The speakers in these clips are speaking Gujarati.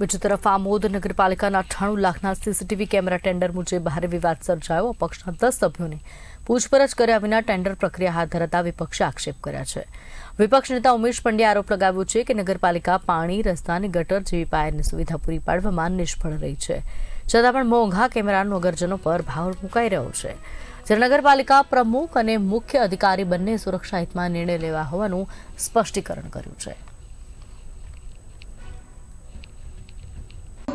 બીજી તરફ આમોદ નગરપાલિકાના અઠ્ઠાણું લાખના સીસીટીવી કેમેરા ટેન્ડર મુજબ ભારે વિવાદ સર્જાયો. અપક્ષના દસ સભ્યોની પૂછપરછ કર્યા વિના ટેન્ડર પ્રક્રિયા હાથ ધરતા વિપક્ષે આક્ષેપ કર્યા છે. વિપક્ષ નેતા ઉમેશ પંડ્યા આરોપ લગાવ્યો છે કે નગરપાલિકા પાણી, રસ્તા અને ગટર જેવી પાયાની સુવિધા પૂરી પાડવામાં નિષ્ફળ રહી છે. છતાં પણ મોંઘા કેમેરાનો નગરજનો પર ભાર મુકાઈ રહ્યો છે. જ્યારે નગરપાલિકા પ્રમુખ અને મુખ્ય અધિકારી બંને સુરક્ષા હિતમાં નિર્ણય લેવા હોવાનું સ્પષ્ટીકરણ કર્યું છે.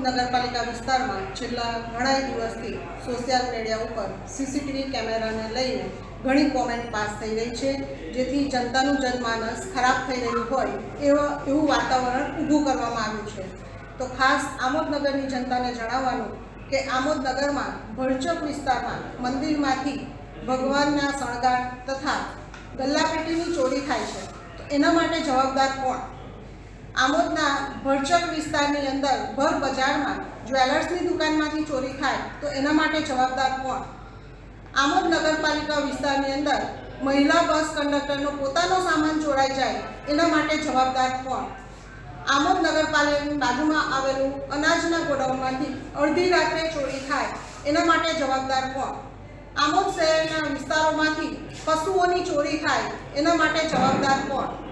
નગરપાલિકા વિસ્તારમાં છેલ્લા ઘણા દિવસથી સોશિયલ મીડિયા ઉપર સીસીટીવી કેમેરાને લઈને ઘણી કોમેન્ટ પાસ થઈ રહી છે. જેથી જનતાનું જનમાનસ ખરાબ થઈ રહ્યું હોય એવા, એવું વાતાવરણ ઊભું કરવામાં આવ્યું છે. તો ખાસ આમોદનગરની જનતાને જણાવવાનું કે આમોદનગરમાં ભરચક વિસ્તારમાં મંદિરમાંથી ભગવાનના શણગાર તથા ગલ્લાપેટીની ચોરી થાય છે. તો એના માટે જવાબદાર કોણ? આમોદના ભરચક વિસ્તારની અંદર ભર બજારમાં જ્વેલર્સની દુકાનમાંથી ચોરી થાય તો એના માટે જવાબદાર કોણ? આમોદ નગરપાલિકા વિસ્તારની અંદર મહિલા બસ કંડક્ટરનો પોતાનો સામાન ચોરાઈ જાય એના માટે જવાબદાર કોણ? આમોદ નગરપાલિકાની બાજુમાં આવેલું અનાજના ગોડાઉનમાંથી અડધી રાત્રે ચોરી થાય એના માટે જવાબદાર કોણ? આમોદ શહેરના વિસ્તારોમાંથી પશુઓની ચોરી થાય એના માટે જવાબદાર કોણ?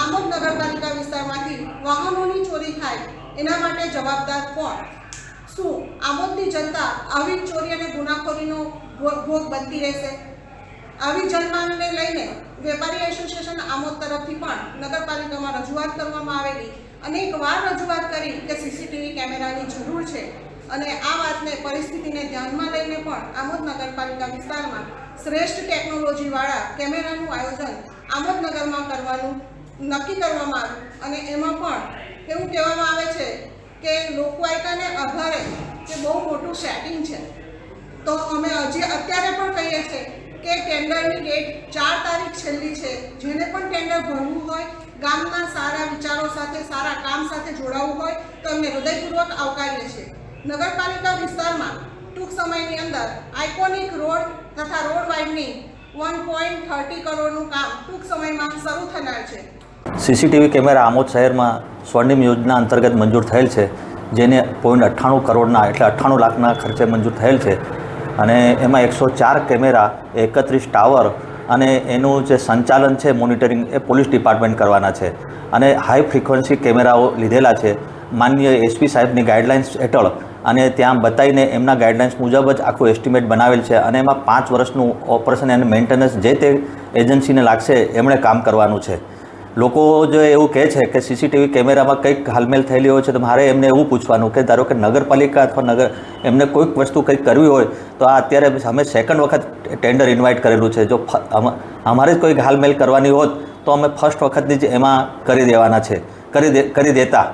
આમોદ નગરપાલિકા વિસ્તારમાંથી વાહનોની ચોરી થાય, એના માટે જવાબદાર કોણ? શું આમોદની જનતા આવી ચોરી અને ગુનાખોરીનો ભોગ બનતી રહેશે? આવી જનમાનને લઈને વેપારી એસોસિએશન આમોદ તરફથી પણ નગરપાલિકામાં રજૂઆત કરવામાં આવેલી. અનેક વાર રજૂઆત કરી કે સીસીટીવી કેમેરાની જરૂર છે. અને આ વાતને, પરિસ્થિતિને ધ્યાનમાં લઈને પણ આમોદ નગરપાલિકા વિસ્તારમાં શ્રેષ્ઠ ટેકનોલોજીવાળા કેમેરાનું આયોજન આમોદ નગરમાં કરવાનું નક્કી કરવામાં આવ્યું. અને એમાં પણ એવું કહેવામાં આવે છે કે લોકવાયકાને આધારે કે બહુ મોટું સેટિંગ છે. તો અમે હજી અત્યારે પણ કહીએ છીએ કે ટેન્ડરની ડેટ ચાર તારીખ છેલ્લી છે. જેને પણ ટેન્ડર ભરવું હોય, ગામના સારા વિચારો સાથે, સારા કામ સાથે જોડાવવું હોય, તો અમને હૃદયપૂર્વક આવકારીએ છીએ. નગરપાલિકા વિસ્તારમાં ટૂંક સમયની અંદર આઇકોનિક રોડ તથા રોડ વાઇડની વન પોઈન્ટ થર્ટી કરોડનું કામ ટૂંક સમયમાં શરૂ થનાર છે. સીસીટીવી કેમેરા આમોદ શહેરમાં સ્વર્ણિમ યોજના અંતર્ગત મંજૂર થયેલ છે, જેને પોઈન્ટ અઠ્ઠાણું કરોડના એટલે અઠ્ઠાણું લાખના ખર્ચે મંજૂર થયેલ છે. અને એમાં એકસો ચાર કેમેરા, એકત્રીસ ટાવર અને એનું જે સંચાલન છે, મોનિટરિંગ એ પોલીસ ડિપાર્ટમેન્ટ કરવાના છે. અને હાઈ ફ્રિકવન્સી કેમેરાઓ લીધેલા છે. માન્ય એસપી સાહેબની ગાઈડલાઇન્સ હેઠળ અને ત્યાં બતાવીને એમના ગાઈડલાઇન્સ મુજબ જ આખું એસ્ટિમેટ બનાવેલ છે અને એમાં પાંચ વર્ષનું ઓપરેશન અને મેન્ટેનન્સ જે તે એજન્સીને લાગશે, એમણે કામ કરવાનું છે. લોકો જો એવું કહે છે કે સીસીટીવી કેમેરામાં કંઈક હાલમેલ થયેલી હોય છે, તો મારે એમને એવું પૂછવાનું કે ધારો કે નગરપાલિકા અથવા નગર એમને કોઈક વસ્તુ કંઈક કરવી હોય, તો આ અત્યારે અમે સેકન્ડ વખત ટેન્ડર ઇન્વાઇટ કરેલું છે. જો અમારે જ કોઈક હાલમેલ કરવાની હોત, તો અમે ફર્સ્ટ વખતની જ એમાં કરી દેવાના છે. કરી દે કરી દેતા.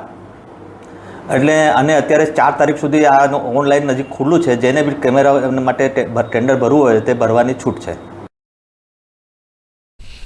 એટલે અને અત્યારે ચાર તારીખ સુધી આ ઓનલાઈન નજીક ખુલ્લું છે. જેને બી કેમેરા માટે ટેન્ડર ભરવું હોય, તે ભરવાની છૂટ છે.